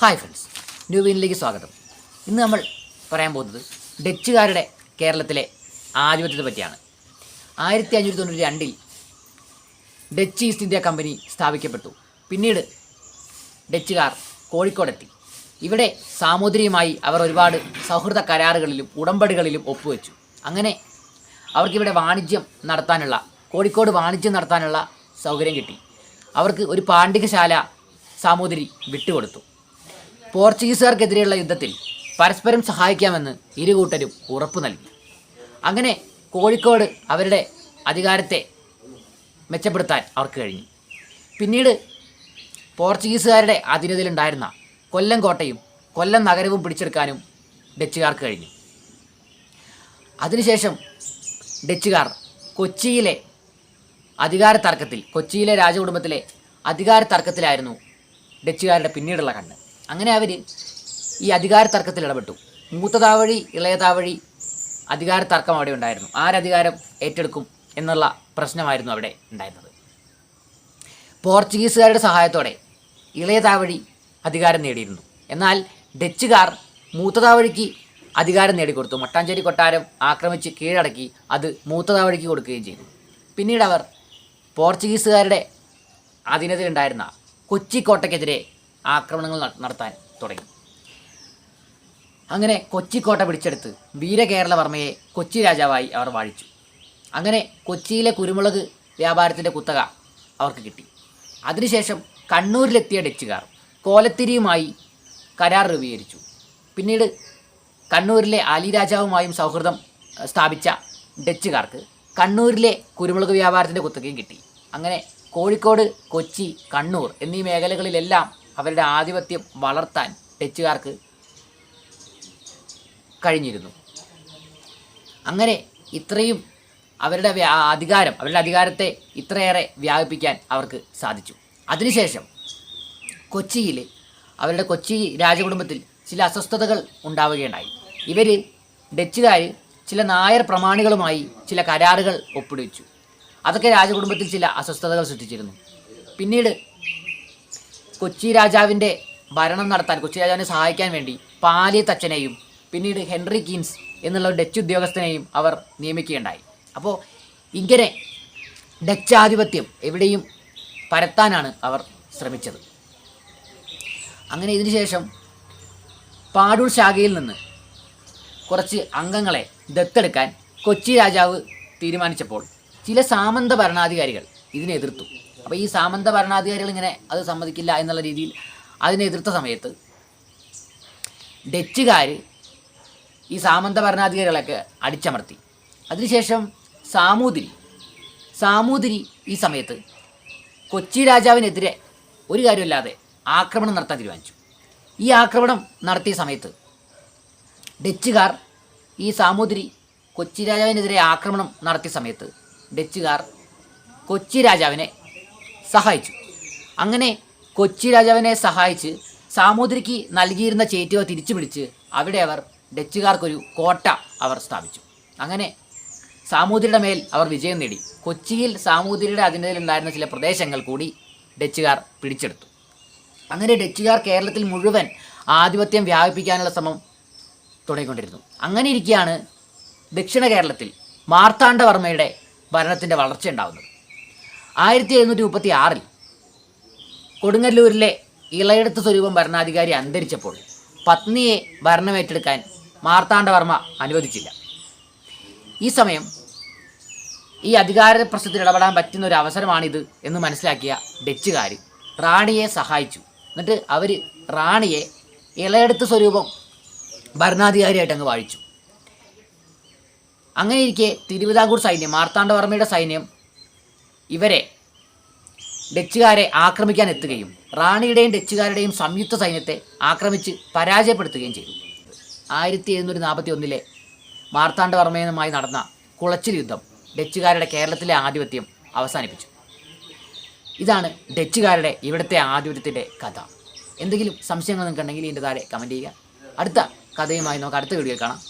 Hi friends new വീനിലേക്ക് സ്വാഗതം. ഇന്ന് നമ്മൾ പറയാൻ പോകുന്നത് ഡച്ചുകാരുടെ കേരളത്തിലെ ആധിപത്യത്തെ പറ്റിയാണ്. ആയിരത്തി അഞ്ഞൂറ്റി തൊണ്ണൂറ്റി രണ്ടിൽ ഡച്ച് ഈസ്റ്റ് ഇന്ത്യ കമ്പനി സ്ഥാപിക്കപ്പെട്ടു. പിന്നീട് ഡച്ചുകാർ കോഴിക്കോടെത്തി. ഇവിടെ സാമൂതിരിയുമായി അവർ ഒരുപാട് സൗഹൃദ കരാറുകളിലും ഉടമ്പടികളിലും ഒപ്പുവെച്ചു. അങ്ങനെ അവർക്കിവിടെ വാണിജ്യം നടത്താനുള്ള കോഴിക്കോട് വാണിജ്യം നടത്താനുള്ള സൗകര്യം കിട്ടി. അവർക്ക് ഒരു പാണ്ഡികശാല സാമൂതിരി വിട്ടുകൊടുത്തു. പോർച്ചുഗീസുകാർക്കെതിരെയുള്ള യുദ്ധത്തിൽ പരസ്പരം സഹായിക്കാമെന്ന് ഇരു കൂട്ടരും ഉറപ്പു നൽകി. അങ്ങനെ കോഴിക്കോട് അവരുടെ അധികാരത്തെ മെച്ചപ്പെടുത്താൻ അവർക്ക് കഴിഞ്ഞു. പിന്നീട് പോർച്ചുഗീസുകാരുടെ അധീനതയിലുണ്ടായിരുന്ന കൊല്ലം കോട്ടയും കൊല്ലം നഗരവും പിടിച്ചെടുക്കാനും ഡച്ചുകാർക്ക് കഴിഞ്ഞു. അതിനുശേഷം ഡച്ചുകാർ കൊച്ചിയിലെ അധികാര തർക്കത്തിൽ കൊച്ചിയിലെ രാജകുടുംബത്തിലെ അധികാര തർക്കത്തിലായിരുന്നു ഡച്ചുകാരുടെ പിന്നീടുള്ള കണ്ണ്. അങ്ങനെ അവർ ഈ അധികാര തർക്കത്തിൽ ഇടപെട്ടു മൂത്തതാവഴി ഇളയതാവഴി അധികാര തർക്കം അവിടെ ഉണ്ടായിരുന്നു. ആരധികാരം ഏറ്റെടുക്കും എന്നുള്ള പ്രശ്നമായിരുന്നു അവിടെ ഉണ്ടായിരുന്നത്. പോർച്ചുഗീസുകാരുടെ സഹായത്തോടെ ഇളയതാവഴി അധികാരം നേടിയിരുന്നു. എന്നാൽ ഡച്ചുകാർ മൂത്തതാവഴിക്ക് അധികാരം നേടിക്കൊടുത്തു. മട്ടാഞ്ചേരി കൊട്ടാരം ആക്രമിച്ച് കീഴടക്കി അത് മൂത്തതാവഴിക്ക് കൊടുക്കുകയും ചെയ്തു. പിന്നീട് അവർ പോർച്ചുഗീസുകാരുടെ അധീനതയിലുണ്ടായിരുന്ന കൊച്ചി കോട്ടയ്ക്കെതിരെ ആക്രമണങ്ങൾ നടത്താൻ തുടങ്ങി. അങ്ങനെ കൊച്ചി കോട്ട പിടിച്ചെടുത്ത് വീരകേരളവർമ്മയെ കൊച്ചി രാജാവായി അവർ വാഴിച്ചു. അങ്ങനെ കൊച്ചിയിലെ കുരുമുളക് വ്യാപാരത്തിന്റെ കുത്തക അവർക്ക് കിട്ടി. അതിനുശേഷം കണ്ണൂരിലെത്തിയ ഡച്ചുകാർ കോലത്തിരിയുമായി കരാർ രൂപീകരിച്ചു. പിന്നീട് കണ്ണൂരിലെ അലി രാജാവുമായും സൗഹൃദം സ്ഥാപിച്ച ഡച്ചുകാർക്ക് കണ്ണൂരിലെ കുരുമുളക് വ്യാപാരത്തിന്റെ കുത്തകയും കിട്ടി. അങ്ങനെ കോഴിക്കോട് കൊച്ചി കണ്ണൂർ എന്നീ മേഖലകളിലെല്ലാം അവരുടെ ആധിപത്യം വളർത്താൻ ഡച്ചുകാർക്ക് കഴിഞ്ഞിരുന്നു. അങ്ങനെ ഇത്രയും അവരുടെ അധികാരം അവരുടെ അധികാരത്തെ ഇത്രയേറെ വ്യാപിപ്പിക്കാൻ അവർക്ക് സാധിച്ചു. അതിനുശേഷം കൊച്ചിയിൽ അവരുടെ കൊച്ചി രാജകുടുംബത്തിൽ ചില അസ്വസ്ഥതകൾ ഉണ്ടാവുകയുണ്ടായി. ഇവർ ഡച്ചുകാർ ചില നായർ പ്രമാണികളുമായി ചില കരാറുകൾ ഒപ്പിടിച്ചു അതൊക്കെ രാജകുടുംബത്തിൽ ചില അസ്വസ്ഥതകൾ സൃഷ്ടിച്ചിരുന്നു. പിന്നീട് കൊച്ചി രാജാവിന്റെ ഭരണം നടത്താൻ കൊച്ചി രാജാവിനെ സഹായിക്കാൻ വേണ്ടി പാലി തച്ചനെയും പിന്നീട് ഹെൻറി കീൻസ് എന്നുള്ള ഡച്ച് ഉദ്യോഗസ്ഥനെയും അവർ നിയമിക്കുകയുണ്ടായി. അപ്പോൾ ഇങ്ങനെ ഡച്ച് ആധിപത്യം എവിടെയും പരത്താനാണ് അവർ ശ്രമിച്ചത്. അങ്ങനെ ഇതിനു ശേഷം പാടൂർ ശാഖയിൽ നിന്ന് കുറച്ച് അംഗങ്ങളെ ദത്തെടുക്കാൻ കൊച്ചി രാജാവ് തീരുമാനിച്ചപ്പോൾ ചില സാമന്ത ഭരണാധികാരികൾ ഇതിനെ എതിർത്തു. അപ്പോൾ ഈ സാമന്ത ഭരണാധികാരികൾ ഇങ്ങനെ അത് സമ്മതിക്കില്ല എന്നുള്ള രീതിയിൽ അതിനെ എതിർത്ത സമയത്ത് ഡച്ചുകാർ ഈ സാമന്ത ഭരണാധികാരികളൊക്കെ അടിച്ചമർത്തി. അതിനുശേഷം സാമൂതിരി സാമൂതിരി ഈ സമയത്ത് കൊച്ചി രാജാവിനെതിരെ ഒരു കാര്യമില്ലാതെ ആക്രമണം നടത്താൻ തീരുമാനിച്ചു. ഈ ആക്രമണം നടത്തിയ സമയത്ത് ഡച്ചുകാർ ഈ സാമൂതിരി കൊച്ചി രാജാവിനെതിരെ ആക്രമണം നടത്തിയ സമയത്ത് ഡച്ചുകാർ കൊച്ചി രാജാവിനെ സഹായിച്ചു. അങ്ങനെ കൊച്ചി രാജാവിനെ സഹായിച്ച് സാമൂതിരിക്ക് നൽകിയിരുന്ന ചേറ്റുവ തിരിച്ചു പിടിച്ച് അവിടെ അവർ ഡച്ചുകാർക്കൊരു കോട്ട അവർ സ്ഥാപിച്ചു. അങ്ങനെ സാമൂതിരിയുടെ മേൽ അവർ വിജയം നേടി. കൊച്ചിയിൽ സാമൂതിരിയുടെ അധീനതയിലുണ്ടായിരുന്ന ചില പ്രദേശങ്ങൾ കൂടി ഡച്ചുകാർ പിടിച്ചെടുത്തു. അങ്ങനെ ഡച്ചുകാർ കേരളത്തിൽ മുഴുവൻ ആധിപത്യം വ്യാപിപ്പിക്കാനുള്ള ശ്രമം തുടങ്ങിക്കൊണ്ടിരുന്നു. അങ്ങനെ ഇരിക്കുകയാണ് ദക്ഷിണ കേരളത്തിൽ മാർത്താണ്ഡവർമ്മയുടെ ഭരണത്തിന്റെ വളർച്ച ഉണ്ടാകുന്നത് ആയിരത്തി എഴുന്നൂറ്റി മുപ്പത്തി ആറിൽ കൊടുങ്ങല്ലൂരിലെ ഇളയെടുത്ത സ്വരൂപം ഭരണാധികാരി അന്തരിച്ചപ്പോൾ പത്നിയെ ഭരണമേറ്റെടുക്കാൻ മാർത്താണ്ഡവർമ്മ അനുവദിച്ചില്ല. ഈ സമയം ഈ അധികാര പ്രശ്നത്തിൽ ഇടപെടാൻ പറ്റുന്ന ഒരു അവസരമാണിത് എന്ന് മനസ്സിലാക്കിയ ഡച്ചുകാർ റാണിയെ സഹായിച്ചു. എന്നിട്ട് അവർ റാണിയെ ഇളയെടുത്ത സ്വരൂപം ഭരണാധികാരിയായിട്ട് അങ്ങ് വാഴിച്ചു. അങ്ങനെ ഇരിക്കെ തിരുവിതാംകൂർ സൈന്യം മാർത്താണ്ഡവർമ്മയുടെ സൈന്യം ഇവരെ ഡച്ചുകാരെ ആക്രമിക്കാൻ എത്തുകയും റാണിയുടെയും ഡച്ചുകാരുടെയും സംയുക്ത സൈന്യത്തെ ആക്രമിച്ച് പരാജയപ്പെടുത്തുകയും ചെയ്തു. ആയിരത്തി എഴുന്നൂറ്റി നാൽപ്പത്തി ഒന്നിലെ മാർത്താണ്ഡവർമ്മയുമായി നടന്ന കുളച്ചിൽ യുദ്ധം ഡച്ചുകാരുടെ കേരളത്തിലെ ആധിപത്യം അവസാനിപ്പിച്ചു. ഇതാണ് ഡച്ചുകാരുടെ ഇവിടുത്തെ ആധിപത്യത്തിന്റെ കഥ. എന്തെങ്കിലും സംശയങ്ങൾ നിങ്ങൾക്കുണ്ടെങ്കിൽ ഇതിന്റെ താഴെ കമന്റ് ചെയ്യുക. അടുത്ത കഥയുമായി നമുക്ക് അടുത്ത വീഡിയോയിൽ കാണാം.